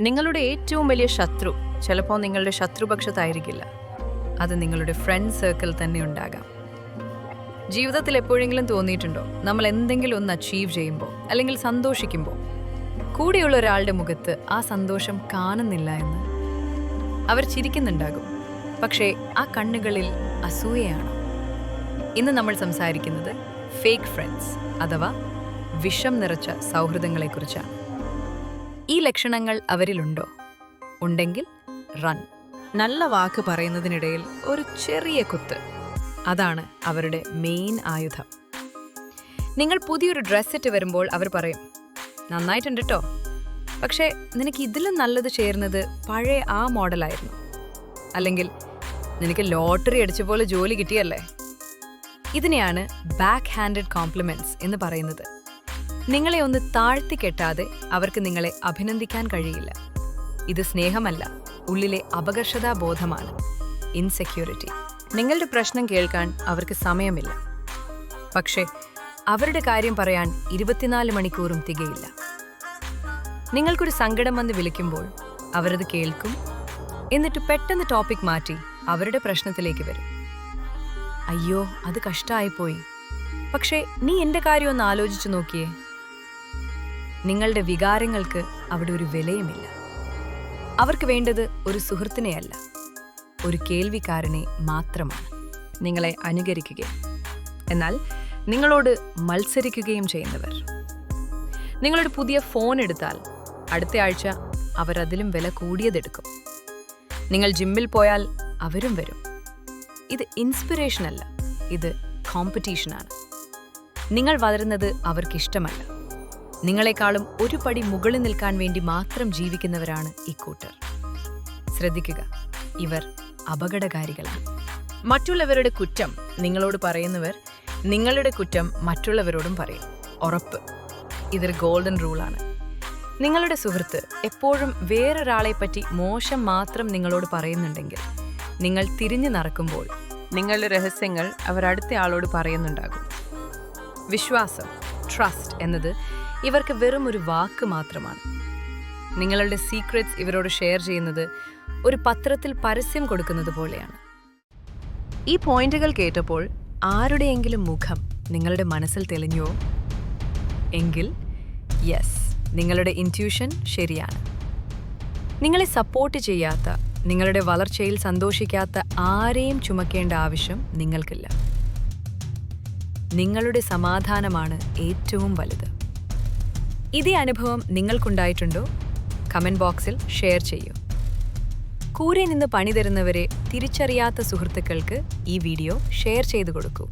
നിങ്ങളുടെ ഏറ്റവും വലിയ ശത്രു ചിലപ്പോൾ നിങ്ങളുടെ ശത്രുപക്ഷത്തായിരിക്കില്ല. അത് നിങ്ങളുടെ ഫ്രണ്ട് സർക്കിൾ തന്നെ ഉണ്ടാകാം. ജീവിതത്തിൽ എപ്പോഴെങ്കിലും തോന്നിയിട്ടുണ്ടോ? നമ്മൾ എന്തെങ്കിലും ഒന്ന് അച്ചീവ് ചെയ്യുമ്പോൾ അല്ലെങ്കിൽ സന്തോഷിക്കുമ്പോൾ കൂടെയുള്ള ഒരാളുടെ മുഖത്ത് ആ സന്തോഷം കാണുന്നില്ല എന്ന് അവർ ചിരിക്കുന്നുണ്ടാകും. പക്ഷേ ആ കണ്ണുകളിൽ അസൂയയാണ്? ഇന്ന് നമ്മൾ സംസാരിക്കുന്നത് ഫേക്ക് ഫ്രണ്ട്സ് അഥവാ വിഷം നിറച്ച സൗഹൃദങ്ങളെക്കുറിച്ചാണ്. ഈ ലക്ഷണങ്ങൾ അവരിലുണ്ടോ? ഉണ്ടെങ്കിൽ റൺ നല്ല വാക്ക് പറയുന്നതിനിടയിൽ ഒരു ചെറിയ കുത്ത്. അതാണ് അവരുടെ മെയിൻ ആയുധം. നിങ്ങൾ പുതിയൊരു ഡ്രസ് ഇട്ട് വരുമ്പോൾ അവർ പറയും നന്നായിട്ടുണ്ട് കേട്ടോ പക്ഷേ നിനക്ക് ഇതിലും നല്ലത് ചേരുന്നത് പഴയ ആ മോഡലായിരുന്നു അല്ലെങ്കിൽ നിനക്ക് ലോട്ടറി അടിച്ച പോലെ ജോലി കിട്ടിയല്ലേ? ഇതിനെയാണ് ബാക്ക് ഹാൻഡഡ് കോംപ്ലിമെന്റ്സ് എന്ന് പറയുന്നത്. നിങ്ങളെ ഒന്ന് താഴ്ത്തി കെട്ടാതെ അവർക്ക് നിങ്ങളെ അഭിനന്ദിക്കാൻ കഴിയില്ല. ഇത് സ്നേഹമല്ല ഉള്ളിലെ അപകർഷതാ ബോധമാണ് ഇൻസെക്യൂരിറ്റി നിങ്ങളുടെ പ്രശ്നം കേൾക്കാൻ അവർക്ക് സമയമില്ല. പക്ഷേ അവരുടെ കാര്യം പറയാൻ ഇരുപത്തിനാല് മണിക്കൂറും തികയില്ല. നിങ്ങൾക്കൊരു സങ്കടം വന്ന് വിളിക്കുമ്പോൾ അവരത് കേൾക്കും. എന്നിട്ട് പെട്ടെന്ന് ടോപ്പിക് മാറ്റി അവരുടെ പ്രശ്നത്തിലേക്ക് വരും. അയ്യോ അത് കഷ്ടമായിപ്പോയി പക്ഷേ നീ എന്റെ കാര്യം ഒന്ന് ആലോചിച്ചു നോക്കിയേ. നിങ്ങളുടെ വികാരങ്ങൾക്ക് അവിടെ ഒരു വിലയുമില്ല. അവർക്ക് വേണ്ടത് ഒരു സുഹൃത്തിനെയല്ല ഒരു കേൾവിക്കാരനെ മാത്രമാണ്. നിങ്ങളെ അനുകരിക്കുകയും എന്നാൽ നിങ്ങളോട് മത്സരിക്കുകയും ചെയ്യുന്നവർ. നിങ്ങളുടെ പുതിയ ഫോൺ എടുത്താൽ അടുത്ത ആഴ്ച അവരതിലും വില കൂടിയതെടുക്കും. നിങ്ങൾ ജിമ്മിൽ പോയാൽ അവരും വരും. ഇത് ഇൻസ്പിറേഷൻ അല്ല ഇത് കോമ്പറ്റീഷനാണ്. നിങ്ങൾ വളരുന്നത് അവർക്കിഷ്ടമല്ല. നിങ്ങളെക്കാളും ഒരു പടി മുകളിൽ നിൽക്കാൻ വേണ്ടി മാത്രം ജീവിക്കുന്നവരാണ് ഇക്കൂട്ടർ ശ്രദ്ധിക്കുക ഇവർ അപകടകാരികളാണ്. മറ്റുള്ളവരുടെ കുറ്റം നിങ്ങളോട് പറയുന്നവർ നിങ്ങളുടെ കുറ്റം മറ്റുള്ളവരോടും പറയും. ഉറപ്പ്. ഇതൊരു ഗോൾഡൻ റൂളാണ്. നിങ്ങളുടെ സുഹൃത്ത് എപ്പോഴും വേറൊരാളെ പറ്റി മോശം മാത്രം നിങ്ങളോട് പറയുന്നുണ്ടെങ്കിൽ നിങ്ങൾ തിരിഞ്ഞു നടക്കുമ്പോൾ നിങ്ങളുടെ രഹസ്യങ്ങൾ അവർ അടുത്ത ആളോട് പറയുന്നുണ്ടാകും. വിശ്വാസം. ട്രസ്റ്റ് എന്നത് ഇവർക്ക് വെറും ഒരു വാക്ക് മാത്രമാണ്. നിങ്ങളുടെ സീക്രറ്റ്സ് ഇവരോട് ഷെയർ ചെയ്യുന്നത് ഒരു പത്രത്തിൽ പരസ്യം കൊടുക്കുന്നത് പോലെയാണ്. ഈ പോയിന്റുകൾ കേട്ടപ്പോൾ ആരുടെയെങ്കിലും മുഖം നിങ്ങളുടെ മനസ്സിൽ തെളിഞ്ഞോ? എങ്കിൽ യെസ് നിങ്ങളുടെ ഇന്റ്യൂഷൻ ശരിയാണ്. നിങ്ങളെ സപ്പോർട്ട് ചെയ്യാത്ത നിങ്ങളുടെ വളർച്ചയിൽ സന്തോഷിക്കാത്ത ആരെയും ചുമക്കേണ്ട ആവശ്യം നിങ്ങൾക്കില്ല. നിങ്ങളുടെ സമാധാനമാണ് ഏറ്റവും വലുത്. ഇതേ അനുഭവം നിങ്ങൾക്കുണ്ടായിട്ടുണ്ടോ? കമന്റ് ബോക്സിൽ ഷെയർ ചെയ്യൂ. കൂരെ നിന്ന് പണി തരുന്നവരെ തിരിച്ചറിയാത്ത സുഹൃത്തുക്കൾക്ക് ഈ വീഡിയോ ഷെയർ ചെയ്തു കൊടുക്കൂ.